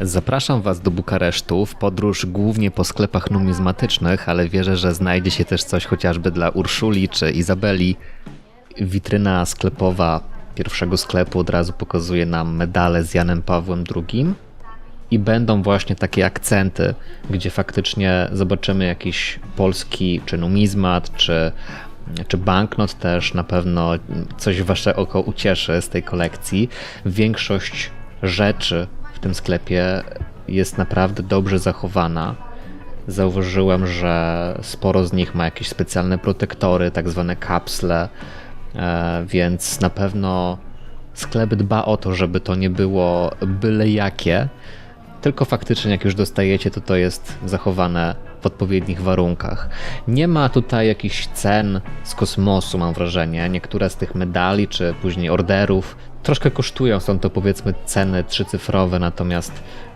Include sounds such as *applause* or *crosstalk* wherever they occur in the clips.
Zapraszam Was do Bukaresztu w podróż głównie po sklepach numizmatycznych, ale wierzę, że znajdzie się też coś chociażby dla Urszuli czy Izabeli. Witryna sklepowa pierwszego sklepu od razu pokazuje nam medale z Janem Pawłem II. I będą właśnie takie akcenty, gdzie faktycznie zobaczymy jakiś polski czy numizmat, czy, czy banknot też. Na pewno coś Wasze oko ucieszy z tej kolekcji. Większość rzeczy tym sklepie jest naprawdę dobrze zachowana. Zauważyłem, że sporo z nich ma jakieś specjalne protektory, tak zwane kapsle, e, więc na pewno sklep dba o to, żeby to nie było byle jakie, tylko faktycznie jak już dostajecie, to to jest zachowane w odpowiednich warunkach. Nie ma tutaj jakichś cen z kosmosu, mam wrażenie. Niektóre z tych medali, czy później orderów troszkę kosztują, są to powiedzmy ceny trzycyfrowe, natomiast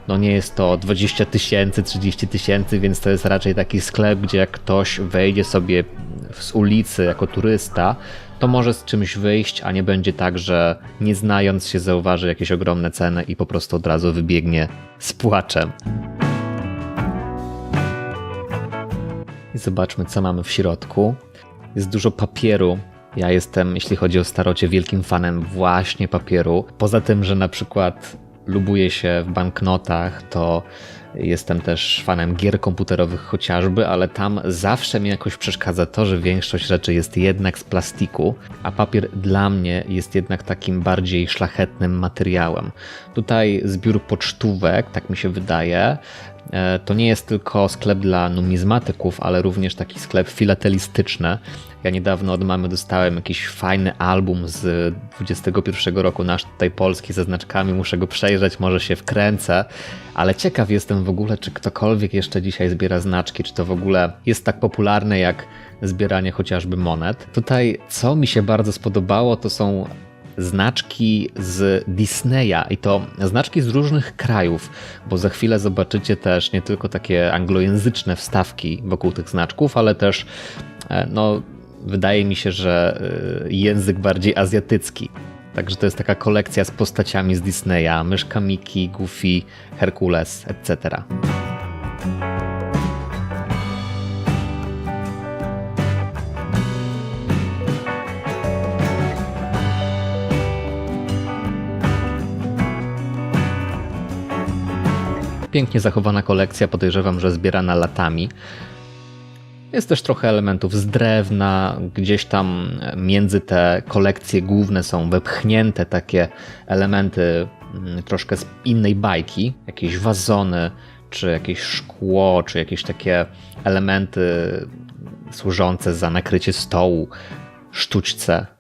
no nie jest to 20 tysięcy, 30 tysięcy, więc to jest raczej taki sklep, gdzie jak ktoś wejdzie sobie z ulicy jako turysta, to może z czymś wyjść, a nie będzie tak, że nie znając się zauważy jakieś ogromne ceny i po prostu od razu wybiegnie z płaczem. I zobaczmy, co mamy w środku. Jest dużo papieru. Ja jestem, jeśli chodzi o starocie, wielkim fanem właśnie papieru. Poza tym, że na przykład lubuję się w banknotach, to jestem też fanem gier komputerowych chociażby, ale tam zawsze mi jakoś przeszkadza to, że większość rzeczy jest jednak z plastiku, a papier dla mnie jest jednak takim bardziej szlachetnym materiałem. Tutaj zbiór pocztówek, tak mi się wydaje, e, to nie jest tylko sklep dla numizmatyków, ale również taki sklep filatelistyczny. Ja niedawno od mamy dostałem jakiś fajny album z 21 roku, nasz tutaj polski ze znaczkami, muszę go przejrzeć, może się wkręcę, ale ciekaw jestem w ogóle, czy ktokolwiek jeszcze dzisiaj zbiera znaczki, czy to w ogóle jest tak popularne jak zbieranie chociażby monet. Tutaj, co mi się bardzo spodobało, to są znaczki z Disneya i to znaczki z różnych krajów, bo za chwilę zobaczycie też nie tylko takie anglojęzyczne wstawki wokół tych znaczków, ale też e, no, wydaje mi się, że e, język bardziej azjatycki. Także to jest taka kolekcja z postaciami z Disneya, myszka Mickey, Goofy, Herkules, etc. Pięknie zachowana kolekcja, podejrzewam, że zbierana latami. Jest też trochę elementów z drewna, gdzieś tam między te kolekcje główne są wepchnięte takie elementy mm, troszkę z innej bajki, jakieś wazony, czy jakieś szkło, czy jakieś takie elementy służące za nakrycie stołu, sztućce.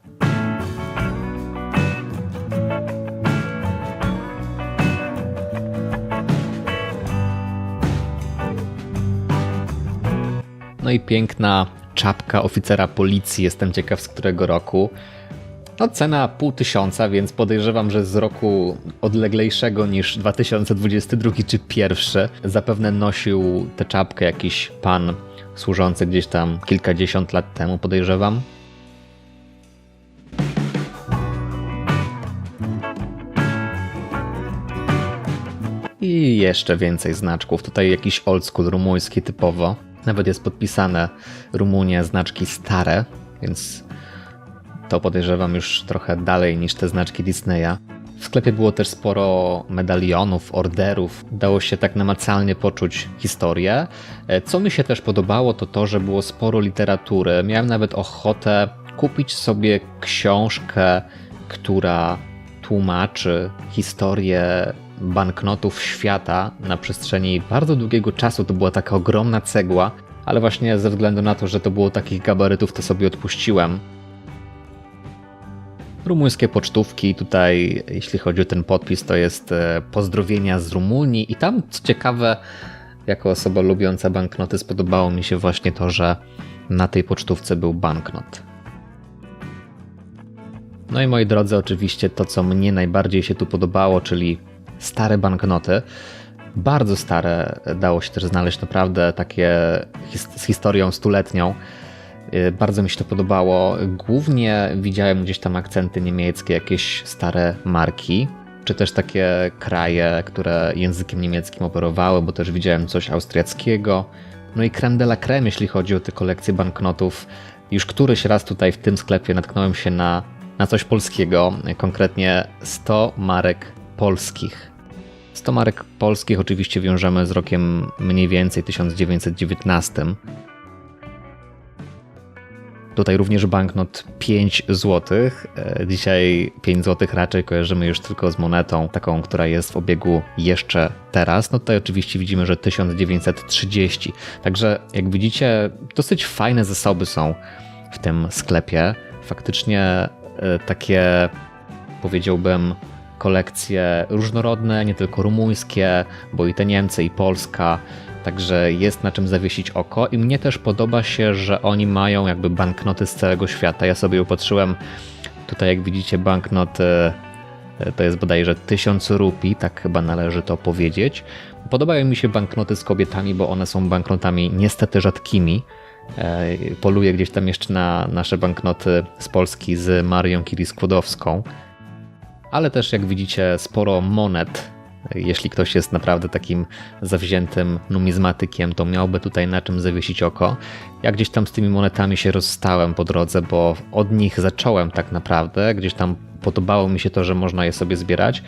No i piękna czapka oficera policji, jestem ciekaw z którego roku. No cena pół tysiąca, więc podejrzewam, że z roku odleglejszego niż 2022 czy pierwszy zapewne nosił tę czapkę jakiś pan służący gdzieś tam kilkadziesiąt lat temu, podejrzewam. I jeszcze więcej znaczków. Tutaj jakiś old school rumuński typowo. Nawet jest podpisane Rumunia, znaczki stare, więc to podejrzewam już trochę dalej niż te znaczki Disneya. W sklepie było też sporo medalionów, orderów. Dało się tak namacalnie poczuć historię. E, Co mi się też podobało, to to, że było sporo literatury. Miałem nawet ochotę kupić sobie książkę, która tłumaczy historię banknotów świata na przestrzeni bardzo długiego czasu. To była taka ogromna cegła, ale właśnie ze względu na to, że to było takich gabarytów, to sobie odpuściłem. Rumuńskie pocztówki, tutaj jeśli chodzi o ten podpis, to jest e, pozdrowienia z Rumunii i tam co ciekawe, jako osoba lubiąca banknoty, spodobało mi się właśnie to, że na tej pocztówce był banknot. No i moi drodzy, oczywiście to, co mnie najbardziej się tu podobało, czyli stare banknoty. Bardzo stare dało się też znaleźć, naprawdę takie z historią stuletnią. Yy, Bardzo mi się to podobało. Głównie widziałem gdzieś tam akcenty niemieckie, jakieś stare marki, czy też takie kraje, które językiem niemieckim operowały, bo też widziałem coś austriackiego. No i creme de la creme, jeśli chodzi o te kolekcje banknotów. Już któryś raz tutaj w tym sklepie natknąłem się na, na coś polskiego, konkretnie 100 marek polskich. 100 marek polskich oczywiście wiążemy z rokiem mniej więcej 1919. Tutaj również banknot 5 zł. E, Dzisiaj 5 zł raczej kojarzymy już tylko z monetą, taką, która jest w obiegu jeszcze teraz. No tutaj oczywiście widzimy, że 1930. Także jak widzicie, dosyć fajne zasoby są w tym sklepie. Faktycznie e, takie powiedziałbym kolekcje różnorodne, nie tylko rumuńskie, bo i te Niemcy, i Polska. Także jest na czym zawiesić oko i mnie też podoba się, że oni mają jakby banknoty z całego świata. Ja sobie upatrzyłem tutaj, jak widzicie, banknot e, to jest bodajże 1000 rupii, tak chyba należy to powiedzieć. Podobają mi się banknoty z kobietami, bo one są banknotami niestety rzadkimi. E, Poluję gdzieś tam jeszcze na nasze banknoty z Polski z Marią Curie-Skłodowską ale też jak widzicie sporo monet. Jeśli ktoś jest naprawdę takim zawziętym numizmatykiem, to miałby tutaj na czym zawiesić oko. Ja gdzieś tam z tymi monetami się rozstałem po drodze, bo od nich zacząłem tak naprawdę. Gdzieś tam podobało mi się to, że można je sobie zbierać,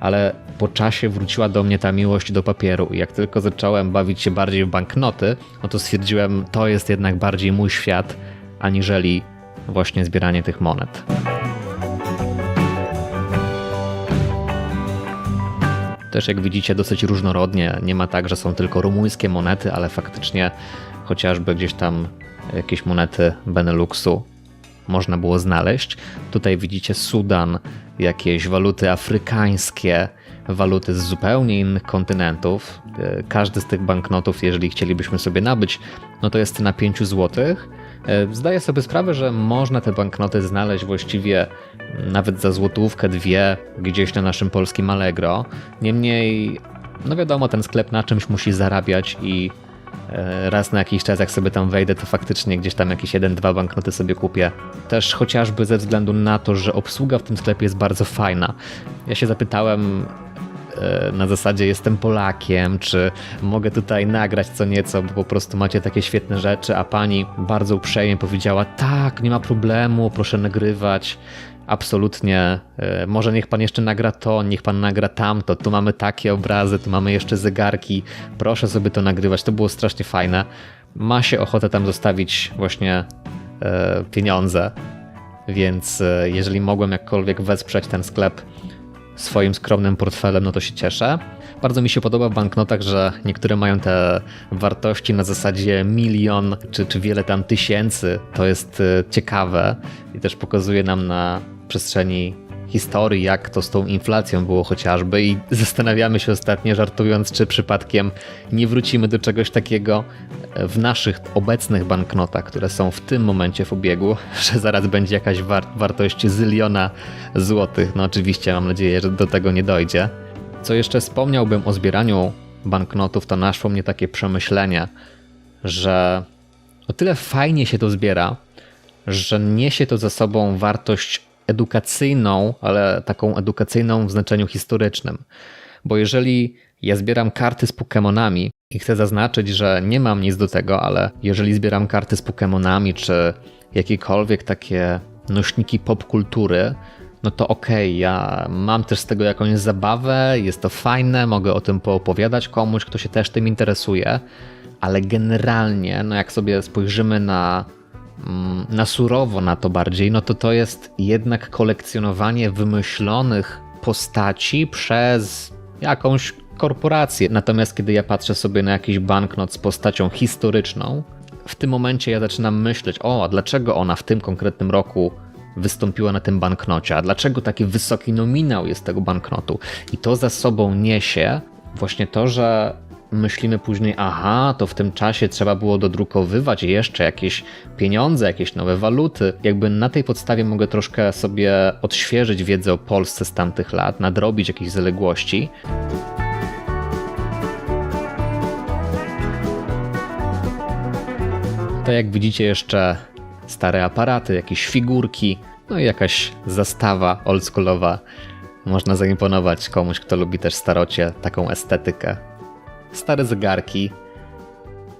ale po czasie wróciła do mnie ta miłość do papieru i jak tylko zacząłem bawić się bardziej w banknoty, no to stwierdziłem, to jest jednak bardziej mój świat, aniżeli właśnie zbieranie tych monet. Też jak widzicie dosyć różnorodnie, nie ma tak, że są tylko rumuńskie monety, ale faktycznie chociażby gdzieś tam jakieś monety Beneluxu można było znaleźć. Tutaj widzicie Sudan, jakieś waluty afrykańskie, waluty z zupełnie innych kontynentów. E, Każdy z tych banknotów, jeżeli chcielibyśmy sobie nabyć, no to jest na 5 zł. Zdaję sobie sprawę, że można te banknoty znaleźć właściwie nawet za złotówkę, dwie gdzieś na naszym polskim Allegro. Niemniej, no wiadomo, ten sklep na czymś musi zarabiać i e, raz na jakiś czas, jak sobie tam wejdę, to faktycznie gdzieś tam jakieś jeden, dwa banknoty sobie kupię. Też chociażby ze względu na to, że obsługa w tym sklepie jest bardzo fajna. Ja się zapytałem e, na zasadzie jestem Polakiem, czy mogę tutaj nagrać co nieco, bo po prostu macie takie świetne rzeczy, a pani bardzo uprzejmie powiedziała, tak, nie ma problemu, proszę nagrywać. Absolutnie. E, Może niech pan jeszcze nagra to, niech pan nagra tamto. Tu mamy takie obrazy, tu mamy jeszcze zegarki. Proszę sobie to nagrywać. To było strasznie fajne. Ma się ochotę tam zostawić właśnie e, pieniądze, więc e, jeżeli mogłem jakkolwiek wesprzeć ten sklep swoim skromnym portfelem, no to się cieszę. Bardzo mi się podoba w banknotach, że niektóre mają te wartości na zasadzie milion czy, czy wiele tam tysięcy. To jest e, ciekawe i też pokazuje nam na przestrzeni historii, jak to z tą inflacją było chociażby i zastanawiamy się ostatnio, żartując, czy przypadkiem nie wrócimy do czegoś takiego w naszych obecnych banknotach, które są w tym momencie w obiegu, *laughs* że zaraz będzie jakaś war wartość zyliona złotych. No oczywiście mam nadzieję, że do tego nie dojdzie. Co jeszcze wspomniałbym o zbieraniu banknotów, to naszło mnie takie przemyślenie, że o tyle fajnie się to zbiera, że niesie to ze sobą wartość edukacyjną, ale taką edukacyjną w znaczeniu historycznym. Bo jeżeli ja zbieram karty z Pokémonami i chcę zaznaczyć, że nie mam nic do tego, ale jeżeli zbieram karty z Pokémonami czy jakiekolwiek takie nośniki popkultury, no to okej, ja mam też z tego jakąś zabawę, jest to fajne, mogę o tym poopowiadać komuś, kto się też tym interesuje, ale generalnie, no jak sobie spojrzymy na na surowo na to bardziej, no to to jest jednak kolekcjonowanie wymyślonych postaci przez jakąś korporację. Natomiast kiedy ja patrzę sobie na jakiś banknot z postacią historyczną, w tym momencie ja zaczynam myśleć, o, a dlaczego ona w tym konkretnym roku wystąpiła na tym banknocie, a dlaczego taki wysoki nominał jest tego banknotu. I to za sobą niesie właśnie to, że myślimy później, aha, to w tym czasie trzeba było dodrukowywać jeszcze jakieś pieniądze, jakieś nowe waluty. Jakby na tej podstawie mogę troszkę sobie odświeżyć wiedzę o Polsce z tamtych lat, nadrobić jakieś zaległości. To jak widzicie jeszcze stare aparaty, jakieś figurki, no i jakaś zastawa oldschoolowa można zaimponować komuś, kto lubi też starocie, taką estetykę. Stare zegarki.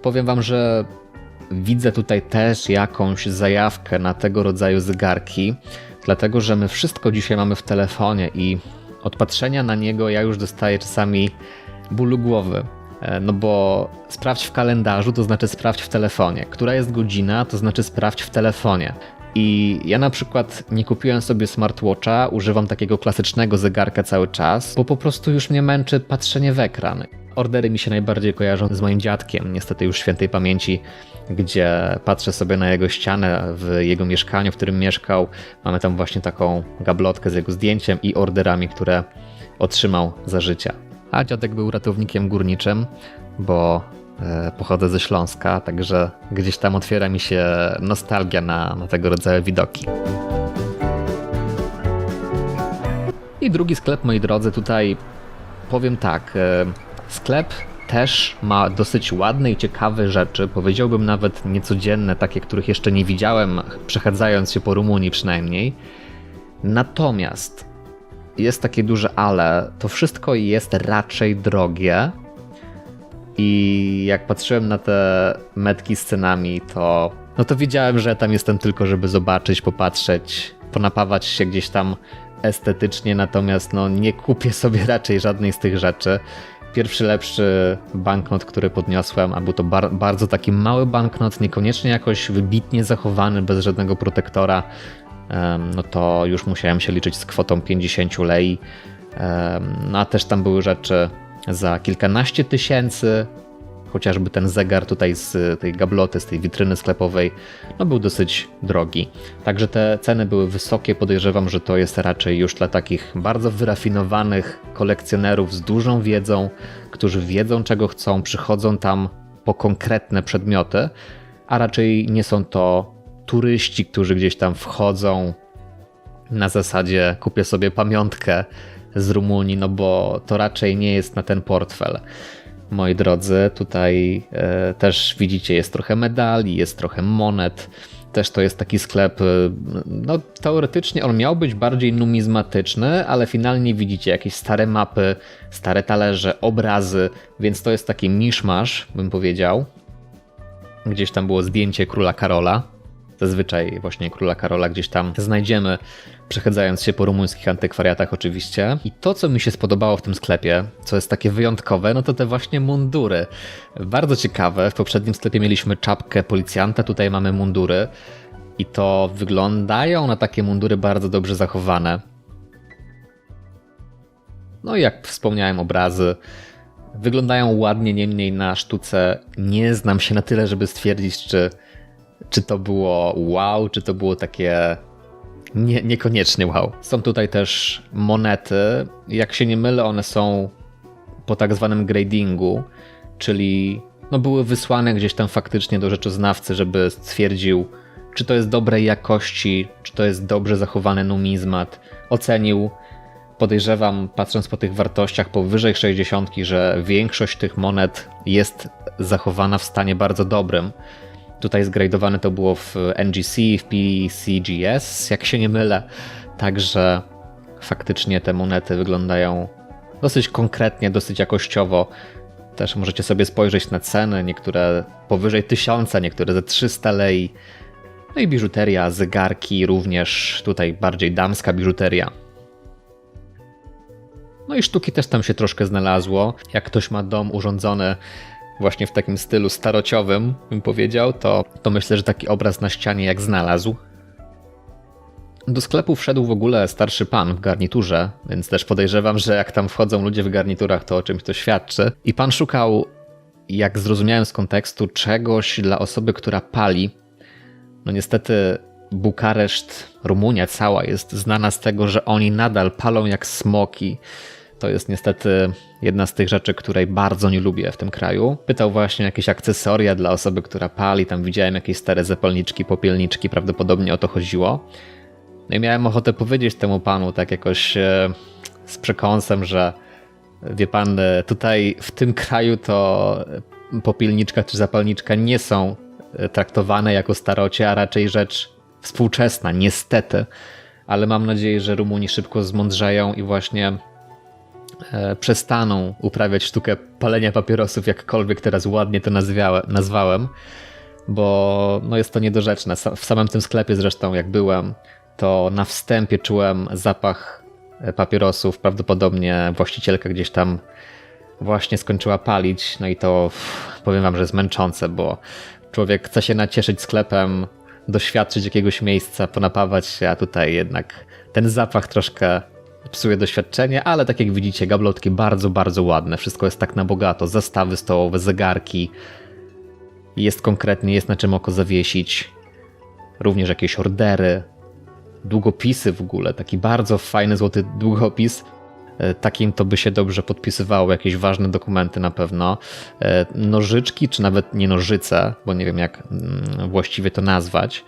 Powiem wam, że widzę tutaj też jakąś zajawkę na tego rodzaju zegarki, dlatego że my wszystko dzisiaj mamy w telefonie i od patrzenia na niego ja już dostaję czasami bólu głowy. E, No bo sprawdź w kalendarzu, to znaczy sprawdź w telefonie. Która jest godzina, to znaczy sprawdź w telefonie. I ja na przykład nie kupiłem sobie smartwatcha, używam takiego klasycznego zegarka cały czas, bo po prostu już mnie męczy patrzenie w ekran. Ordery mi się najbardziej kojarzą z moim dziadkiem, niestety już świętej pamięci, gdzie patrzę sobie na jego ścianę w jego mieszkaniu, w którym mieszkał. Mamy tam właśnie taką gablotkę z jego zdjęciem i orderami, które otrzymał za życia. A dziadek był ratownikiem górniczym, bo e, pochodzę ze Śląska, także gdzieś tam otwiera mi się nostalgia na, na tego rodzaju widoki. I drugi sklep, moi drodzy, tutaj powiem tak. Sklep też ma dosyć ładne i ciekawe rzeczy, powiedziałbym nawet niecodzienne, takie, których jeszcze nie widziałem, przechadzając się po Rumunii przynajmniej. Natomiast jest takie duże ale, to wszystko jest raczej drogie. I jak patrzyłem na te metki z cenami, to no to wiedziałem, że tam jestem tylko, żeby zobaczyć, popatrzeć, ponapawać się gdzieś tam estetycznie, natomiast no nie kupię sobie raczej żadnej z tych rzeczy. Pierwszy lepszy banknot, który podniosłem, a był to bar bardzo taki mały banknot, niekoniecznie jakoś wybitnie zachowany, bez żadnego protektora, no to już musiałem się liczyć z kwotą 50 lei. No a też tam były rzeczy za kilkanaście tysięcy, chociażby ten zegar tutaj z tej gabloty, z tej witryny sklepowej, no był dosyć drogi. Także te ceny były wysokie. Podejrzewam, że to jest raczej już dla takich bardzo wyrafinowanych kolekcjonerów z dużą wiedzą, którzy wiedzą czego chcą, przychodzą tam po konkretne przedmioty, a raczej nie są to turyści, którzy gdzieś tam wchodzą na zasadzie kupię sobie pamiątkę z Rumunii, no bo to raczej nie jest na ten portfel. Moi drodzy, tutaj e, też widzicie, jest trochę medali, jest trochę monet. Też to jest taki sklep, e, no teoretycznie on miał być bardziej numizmatyczny, ale finalnie widzicie jakieś stare mapy, stare talerze, obrazy, więc to jest taki miszmasz, bym powiedział. Gdzieś tam było zdjęcie króla Karola. Zazwyczaj właśnie króla Karola gdzieś tam znajdziemy, przechadzając się po rumuńskich antykwariatach oczywiście. I to, co mi się spodobało w tym sklepie, co jest takie wyjątkowe, no to te właśnie mundury. Bardzo ciekawe, w poprzednim sklepie mieliśmy czapkę policjanta, tutaj mamy mundury. I to wyglądają na takie mundury bardzo dobrze zachowane. No i jak wspomniałem, obrazy wyglądają ładnie, niemniej na sztuce nie znam się na tyle, żeby stwierdzić, czy, czy to było wow, czy to było takie nie, niekoniecznie wow. Są tutaj też monety. Jak się nie mylę, one są po tak zwanym gradingu, czyli no były wysłane gdzieś tam faktycznie do rzeczoznawcy, żeby stwierdził, czy to jest dobrej jakości, czy to jest dobrze zachowany numizmat. Ocenił, podejrzewam, patrząc po tych wartościach powyżej 60, że większość tych monet jest zachowana w stanie bardzo dobrym. Tutaj zgradowane to było w NGC, w PCGS, jak się nie mylę. Także faktycznie te monety wyglądają dosyć konkretnie, dosyć jakościowo. Też możecie sobie spojrzeć na ceny, niektóre powyżej 1000, niektóre ze 300 lei. No i biżuteria, zegarki, również tutaj bardziej damska biżuteria. No i sztuki też tam się troszkę znalazło. Jak ktoś ma dom urządzony właśnie w takim stylu starociowym, bym powiedział, to, to myślę, że taki obraz na ścianie jak znalazł. Do sklepu wszedł w ogóle starszy pan w garniturze, więc też podejrzewam, że jak tam wchodzą ludzie w garniturach, to o czymś to świadczy. I pan szukał, jak zrozumiałem z kontekstu, czegoś dla osoby, która pali. No niestety Bukareszt, Rumunia cała jest znana z tego, że oni nadal palą jak smoki. To jest niestety jedna z tych rzeczy, której bardzo nie lubię w tym kraju. Pytał właśnie jakieś akcesoria dla osoby, która pali. Tam widziałem jakieś stare zapalniczki, popielniczki, prawdopodobnie o to chodziło. No i miałem ochotę powiedzieć temu panu tak jakoś e, z przekąsem, że wie pan, e, tutaj w tym kraju to popielniczka czy zapalniczka nie są e, traktowane jako starocie, a raczej rzecz współczesna, niestety. ale mam nadzieję, że Rumuni szybko zmądrzeją i właśnie przestaną uprawiać sztukę palenia papierosów, jakkolwiek teraz ładnie to nazwiałem, nazwałem, bo no jest to niedorzeczne. W samym tym sklepie zresztą, jak byłem, to na wstępie czułem zapach e, papierosów. Prawdopodobnie właścicielka gdzieś tam właśnie skończyła palić, no i to powiem wam, że jest męczące, bo człowiek chce się nacieszyć sklepem, doświadczyć jakiegoś miejsca, ponapawać się, a tutaj jednak ten zapach troszkę psuje doświadczenie, ale tak jak widzicie, gablotki bardzo, bardzo ładne, wszystko jest tak na bogato, zestawy stołowe, zegarki, jest konkretnie, jest na czym oko zawiesić, również jakieś ordery, długopisy w ogóle, taki bardzo fajny złoty długopis, E, Takim to by się dobrze podpisywało. Jakieś ważne dokumenty na pewno. E, Nożyczki, czy nawet nie nożyce, bo nie wiem jak mm, właściwie to nazwać.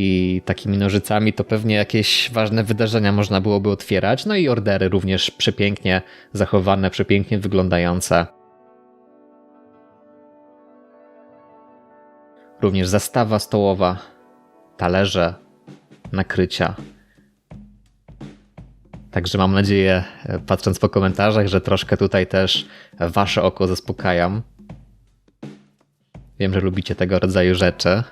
I takimi nożycami to pewnie jakieś ważne wydarzenia można byłoby otwierać. No i ordery również przepięknie zachowane, przepięknie wyglądające. Również zastawa stołowa, talerze, nakrycia. Także mam nadzieję, patrząc po komentarzach, że troszkę tutaj też wasze oko zaspokajam. Wiem, że lubicie tego rodzaju rzeczy.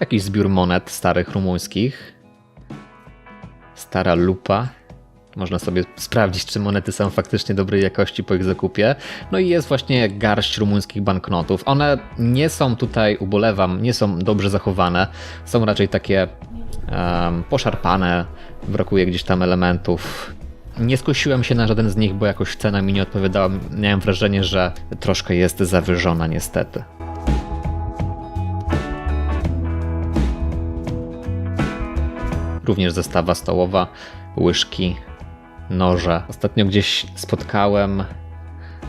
Jakiś zbiór monet starych rumuńskich. Stara lupa. Można sobie sprawdzić, czy monety są faktycznie dobrej jakości po ich zakupie. No i jest właśnie garść rumuńskich banknotów. One nie są tutaj, ubolewam, nie są dobrze zachowane. Są raczej takie em, poszarpane, brakuje gdzieś tam elementów. Nie skusiłem się na żaden z nich, bo jakoś cena mi nie odpowiadała. Miałem wrażenie, że troszkę jest zawyżona niestety. Również zestawa stołowa, łyżki, noże. Ostatnio gdzieś spotkałem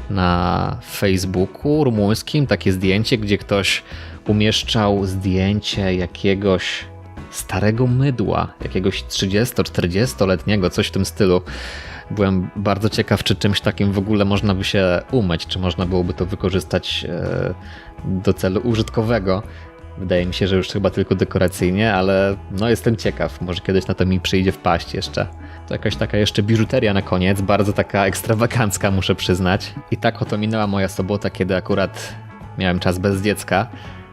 na Facebooku rumuńskim takie zdjęcie, gdzie ktoś umieszczał zdjęcie jakiegoś starego mydła, jakiegoś 30-40-letniego, coś w tym stylu. Byłem bardzo ciekaw, czy czymś takim w ogóle można by się umyć, czy można byłoby to wykorzystać e, do celu użytkowego. Wydaje mi się, że już chyba tylko dekoracyjnie, ale no jestem ciekaw, może kiedyś na to mi przyjdzie wpaść jeszcze. To jakaś taka jeszcze biżuteria na koniec, bardzo taka ekstrawagancka muszę przyznać. I tak oto minęła moja sobota, kiedy akurat miałem czas bez dziecka,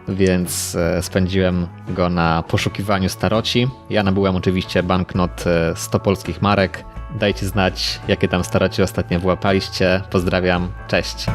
więc e, spędziłem go na poszukiwaniu staroci. Ja nabyłem oczywiście banknot e, 100 polskich marek. Dajcie znać, jakie tam staroci ostatnio wyłapaliście. Pozdrawiam, cześć.